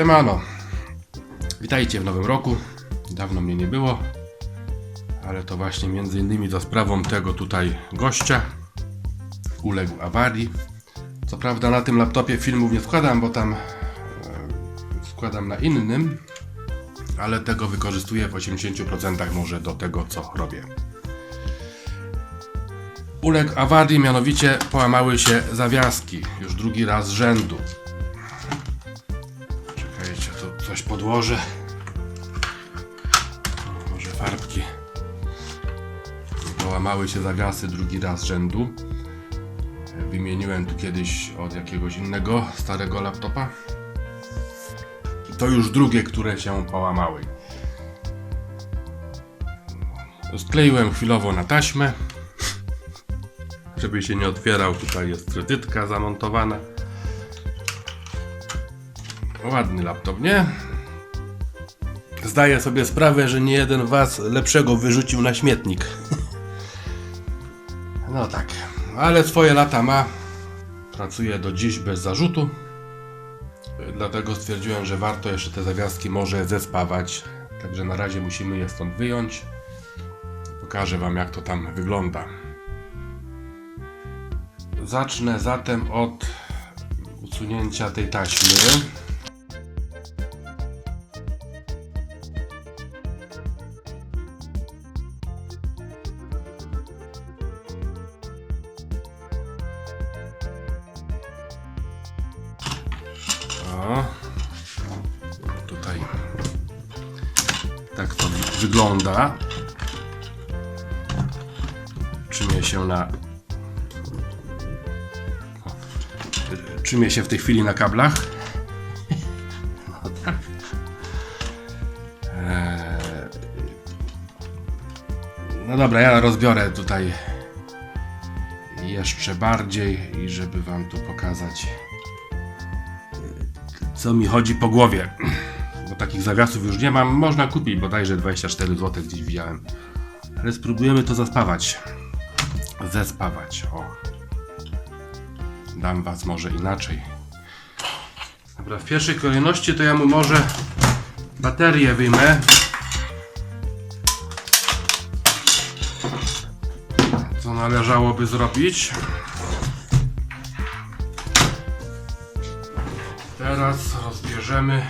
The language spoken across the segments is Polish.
Siemano. Witajcie w nowym roku. Dawno mnie nie było, ale to właśnie między innymi za sprawą tego tutaj gościa uległ awarii. Co prawda na tym laptopie filmów nie składam, bo tam e, składam na innym, ale tego wykorzystuję w 80% może do tego, co robię. Uległ awarii, mianowicie połamały się zawiaski. Już drugi raz z rzędu. Tu coś podłożę. O, Może farbki. Połamały się zawiasy drugi raz rzędu. Wymieniłem tu kiedyś od jakiegoś innego starego laptopa. To już drugie, które się połamały. Skleiłem chwilowo na taśmę, żeby się nie otwierał. Tutaj jest trytytka zamontowana. Ładny laptop, nie? Zdaję sobie sprawę, że nie jeden was lepszego wyrzucił na śmietnik. No tak, ale swoje lata ma. Pracuje do dziś bez zarzutu. Dlatego stwierdziłem, że warto jeszcze te zawiaski może zespawać. Także na razie musimy je stąd wyjąć. Pokażę wam jak to tam wygląda. Zacznę zatem od usunięcia tej taśmy. Tutaj tak to wygląda. Trzymie się na. O, Trzymie się w tej chwili na kablach. No tak. Eee, No dobra, ja rozbiorę tutaj jeszcze bardziej i żeby wam tu pokazać co mi chodzi po głowie. Bo takich zawiasów już nie mam. Można kupić bodajże 24 zł gdzieś widziałem. Ale spróbujemy to zaspawać. Zespawać. O. Dam was może inaczej. Dobra, w pierwszej kolejności to ja mu może baterię wyjmę. Co należałoby zrobić. Teraz rozbierzemy.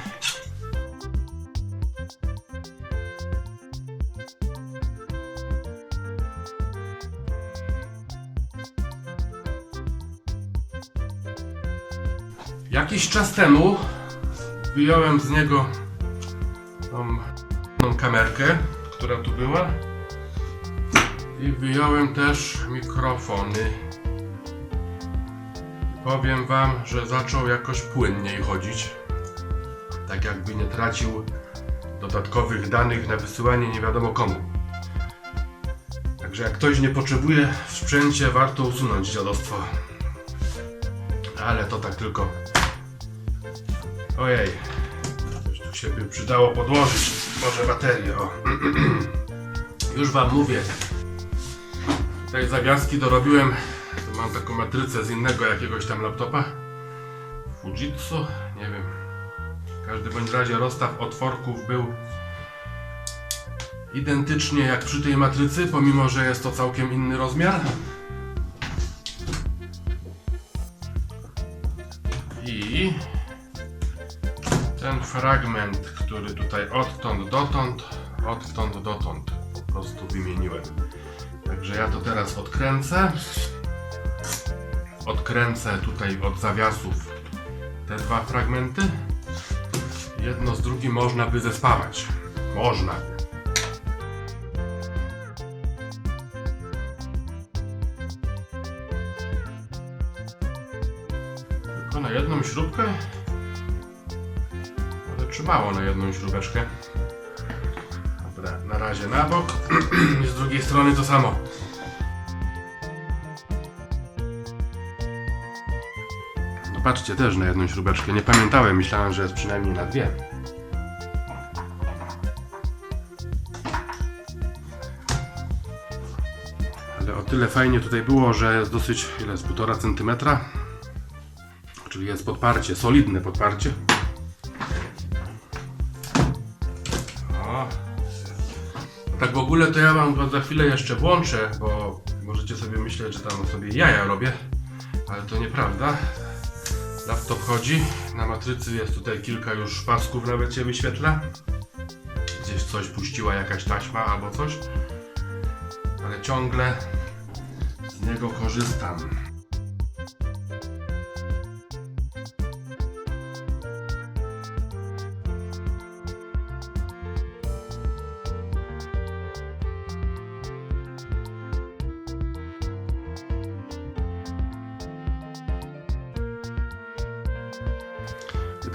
Jakiś czas temu wyjąłem z niego tą, tą kamerkę, która tu była i wyjąłem też mikrofony. Powiem wam, że zaczął jakoś płynniej chodzić. Tak jakby nie tracił dodatkowych danych na wysyłanie nie wiadomo komu. Także jak ktoś nie potrzebuje w sprzęcie, warto usunąć dziadostwo. Ale to tak tylko. Ojej. Tu się by przydało podłożyć. Może baterię, o. Już wam mówię. Tej zawiaski dorobiłem mam taką matrycę z innego jakiegoś tam laptopa. Fujitsu, nie wiem. W każdym bądź razie rozstaw otworków był identycznie jak przy tej matrycy, pomimo że jest to całkiem inny rozmiar. I ten fragment, który tutaj odtąd dotąd, odtąd dotąd po prostu wymieniłem. Także ja to teraz odkręcę odkręcę tutaj od zawiasów te dwa fragmenty. Jedno z drugim można by zespawać. Można. Tylko na jedną śrubkę. Ale trzymało na jedną śrubeczkę. Dobra, na razie na bok. I z drugiej strony to samo. Patrzcie też na jedną śrubeczkę. Nie pamiętałem, myślałem, że jest przynajmniej na dwie. Ale o tyle fajnie tutaj było, że jest dosyć, ile jest, 1,5 cm. Czyli jest podparcie, solidne podparcie. O. Tak w ogóle to ja Wam za chwilę jeszcze włączę, bo możecie sobie myśleć, że tam sobie jaja robię, ale to nieprawda. Laptop chodzi, na matrycy jest tutaj kilka już pasków nawet się wyświetla. Gdzieś coś puściła jakaś taśma albo coś, ale ciągle z niego korzystam.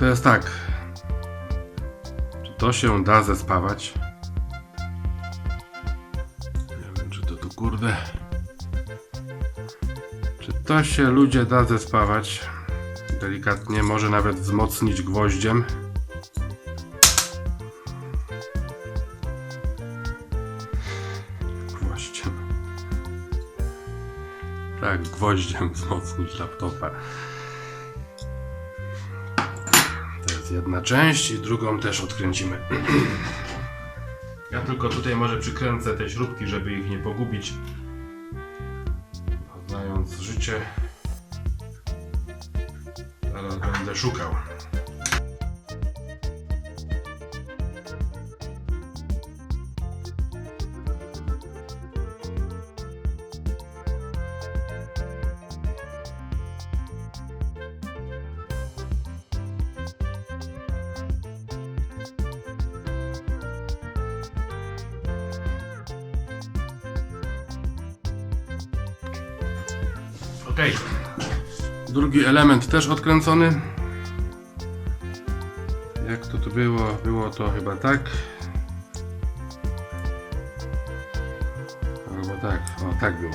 I jest tak. Czy to się da zespawać? Nie wiem, czy to tu kurde. Czy to się ludzie da zespawać? Delikatnie, może nawet wzmocnić gwoździem. Gwoździem. Tak, gwoździem wzmocnić laptopa. Jedna część i drugą też odkręcimy. Ja tylko tutaj może przykręcę te śrubki, żeby ich nie pogubić. Znając życie, zaraz będę szukał. Ok. Drugi element też odkręcony. Jak to tu było? Było to chyba tak. Albo tak. O, tak było.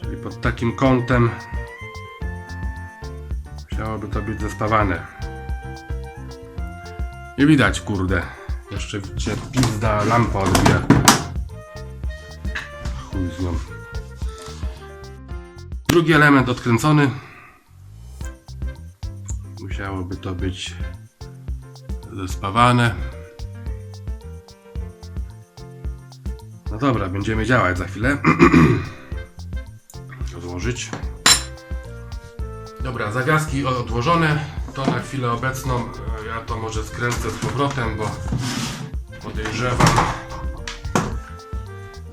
Czyli pod takim kątem musiałoby to być zespawane. Nie widać, kurde. Jeszcze cię pizda lampa odbija. Chuj z nią. Drugi element odkręcony. Musiałoby to być zespawane. No dobra, będziemy działać za chwilę. Odłożyć. Dobra, zawiaski odłożone. To na chwilę obecną e, ja to może skręcę z powrotem, bo podejrzewam,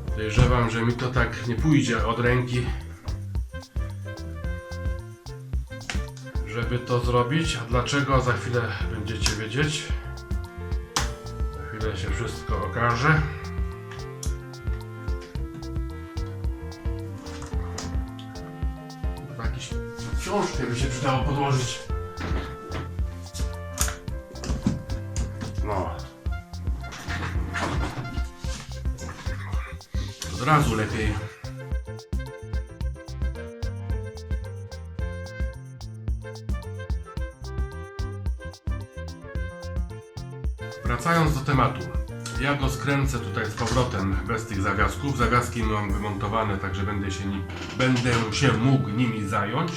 podejrzewam, że mi to tak nie pójdzie od ręki. Żeby to zrobić. A dlaczego za chwilę będziecie wiedzieć. Za chwilę się wszystko okaże. Jakieś książkę by się przydało podłożyć. No. Od razu lepiej. Go skręcę tutaj z powrotem bez tych zawiasków. Zawiaski mam wymontowane, także będę się, ni- będę się mógł nimi zająć.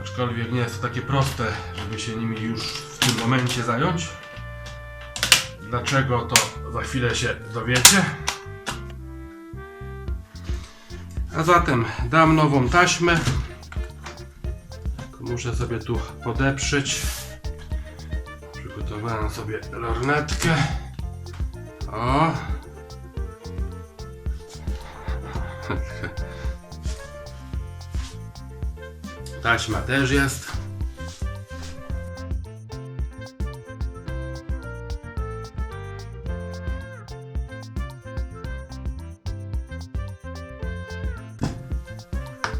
Aczkolwiek nie jest to takie proste, żeby się nimi już w tym momencie zająć. Dlaczego to za chwilę się dowiecie. A zatem dam nową taśmę. Muszę sobie tu podeprzeć. Przygotowałem sobie lornetkę. O! Taśma też jest.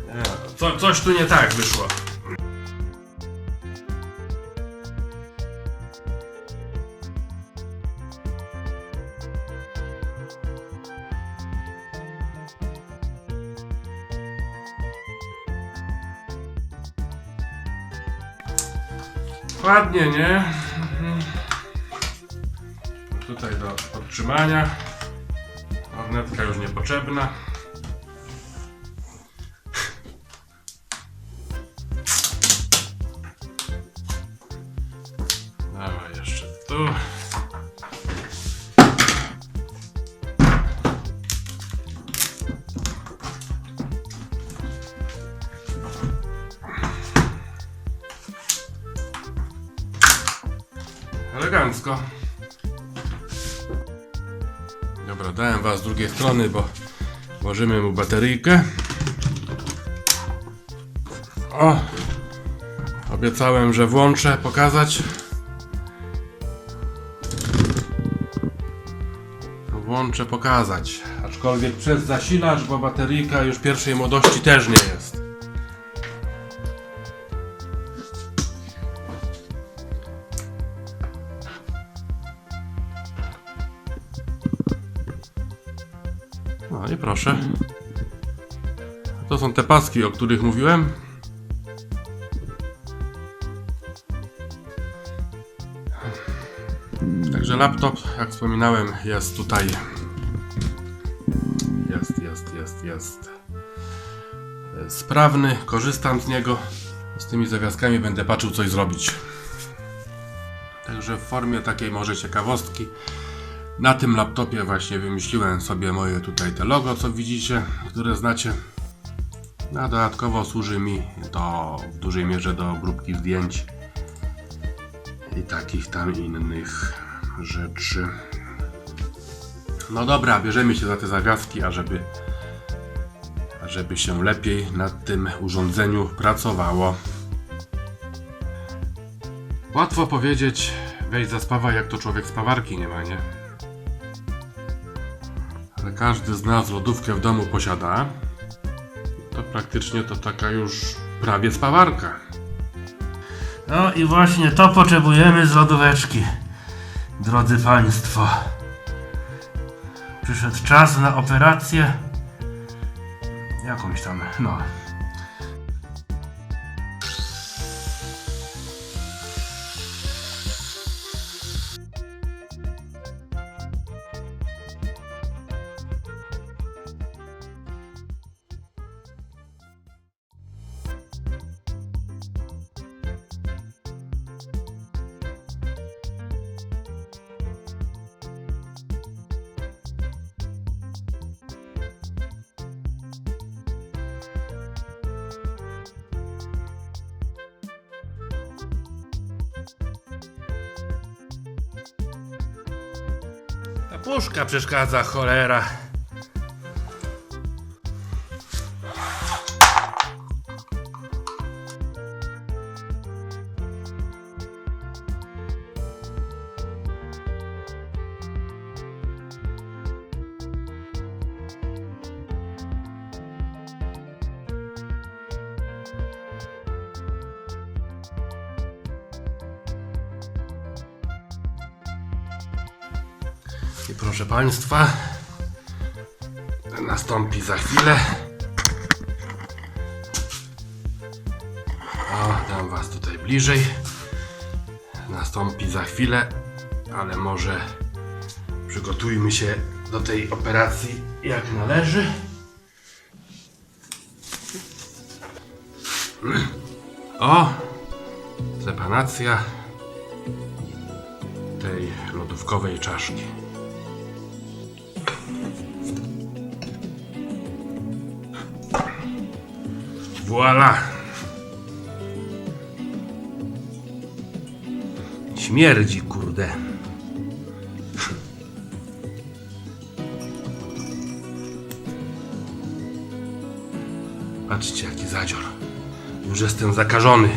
Nie, Co, coś tu nie tak wyszło. Ładnie, nie? Mhm. Tutaj do podtrzymania. Ornetka już niepotrzebna. Dawaj jeszcze tu. Drugiej strony, bo włożymy mu bateryjkę. O! Obiecałem, że włączę, pokazać. Włączę, pokazać. Aczkolwiek przez zasilacz, bo bateryjka już pierwszej młodości też nie jest. Te paski, o których mówiłem. Także laptop, jak wspominałem, jest tutaj. Jest, jest, jest, jest. Sprawny, korzystam z niego. Z tymi zawiaskami będę patrzył coś zrobić. Także w formie takiej może ciekawostki. Na tym laptopie właśnie wymyśliłem sobie moje tutaj te logo, co widzicie, które znacie. No, A dodatkowo służy mi to w dużej mierze do grupki zdjęć i takich tam innych rzeczy. No dobra, bierzemy się za te zawiaski, ażeby, ażeby się lepiej nad tym urządzeniu pracowało. Łatwo powiedzieć, weź zaspawa jak to człowiek spawarki nie ma, nie? Ale każdy z nas lodówkę w domu posiada. To praktycznie to taka już prawie spawarka. No i właśnie to potrzebujemy z lodóweczki, drodzy Państwo. Przyszedł czas na operację. Jakąś tam, no. Puszka przeszkadza, cholera. I proszę Państwa, nastąpi za chwilę. O, dam Was tutaj bliżej. Nastąpi za chwilę, ale może przygotujmy się do tej operacji jak należy. O, trepanacja tej lodówkowej czaszki. Voila! Śmierdzi, kurde. Patrzcie, jaki zadzior. Już jestem zakażony.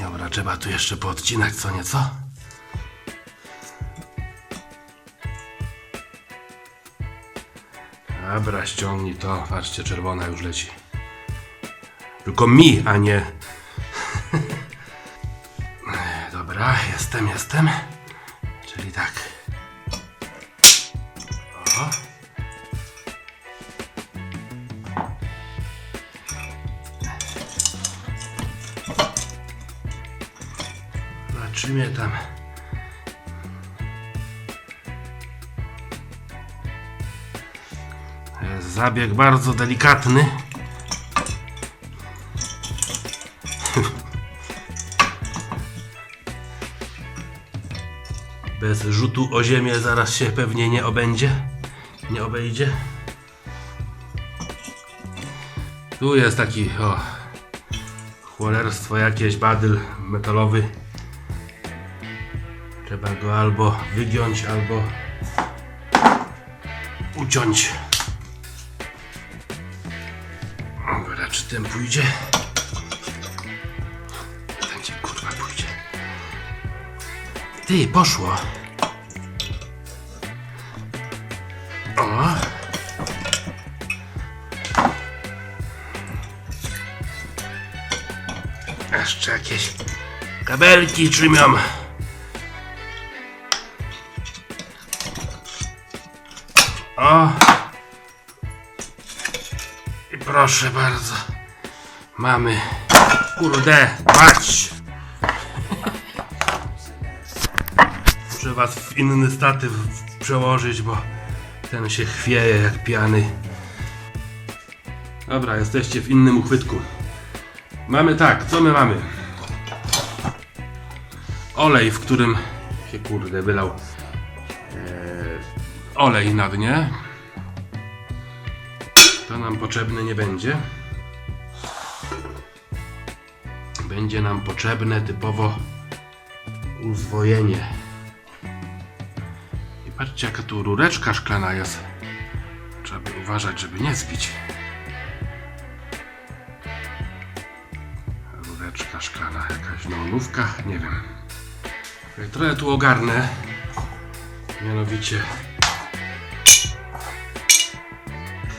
Dobra, trzeba tu jeszcze poodcinać co nieco. Dobra, ściągnij to. Patrzcie, czerwona już leci. Tylko mi, a nie. Dobra, jestem, jestem. Zabieg bardzo delikatny. Bez rzutu o ziemię zaraz się pewnie nie obędzie. Nie obejdzie. Tu jest taki, o, chłolerstwo jakieś, badyl metalowy. Trzeba go albo wygiąć, albo uciąć. Ten pójdzie? Ten ci kurwa pójdzie. Ty, poszło. O. Jeszcze jakieś kabelki trzymią. O. I proszę bardzo. Mamy. Kurde, mać. Muszę was w inny statyw przełożyć, bo ten się chwieje jak piany. Dobra, jesteście w innym uchwytku. Mamy tak, co my mamy? Olej, w którym się kurde wylał e, olej na dnie. To nam potrzebne nie będzie. Będzie nam potrzebne typowo uzwojenie. I patrzcie jaka tu rureczka szklana jest. Trzeba by uważać, żeby nie zbić. Rureczka szklana, jakaś neonówka, nie wiem. Trochę tu ogarnę. Mianowicie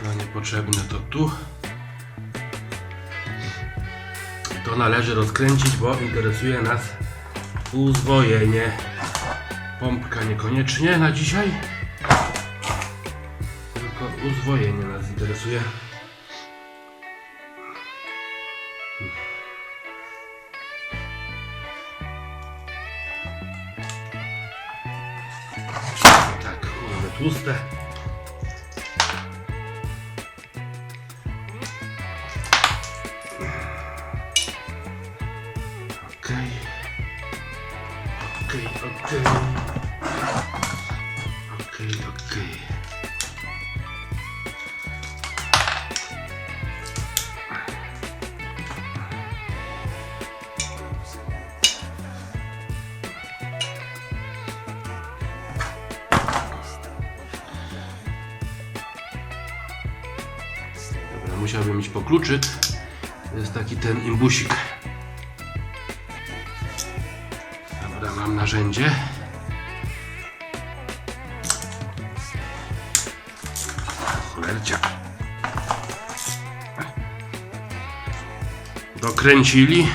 co niepotrzebne to tu. To należy rozkręcić, bo interesuje nas uzwojenie. Pompka niekoniecznie na dzisiaj. Tylko uzwojenie nas interesuje. Tak, kurde tłuste. Musiałbym iść po kluczyk. To jest taki ten imbusik. Narzędzie. Cholercia. Dokręcili.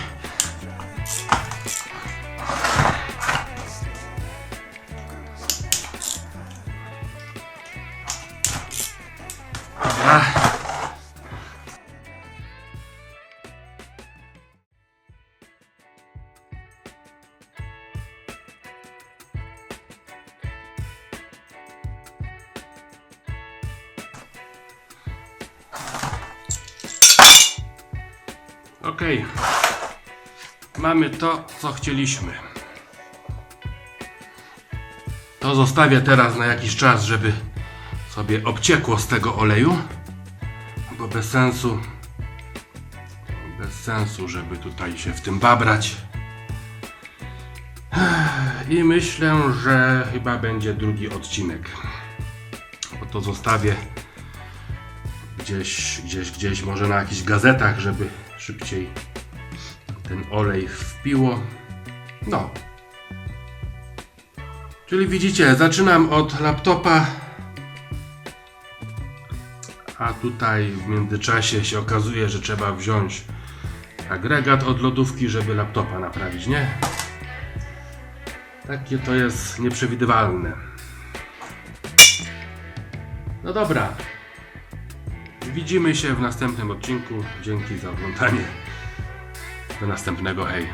Ok. Mamy to, co chcieliśmy. To zostawię teraz na jakiś czas, żeby sobie obciekło z tego oleju. Bo bez sensu. Bez sensu, żeby tutaj się w tym babrać. I myślę, że chyba będzie drugi odcinek. Bo to zostawię gdzieś, gdzieś, gdzieś, może na jakichś gazetach, żeby szybciej ten olej wpiło. No. Czyli widzicie, zaczynam od laptopa, a tutaj w międzyczasie się okazuje, że trzeba wziąć agregat od lodówki, żeby laptopa naprawić, nie? Takie to jest nieprzewidywalne. No dobra. Widzimy się w następnym odcinku. Dzięki za oglądanie. Do następnego, hej.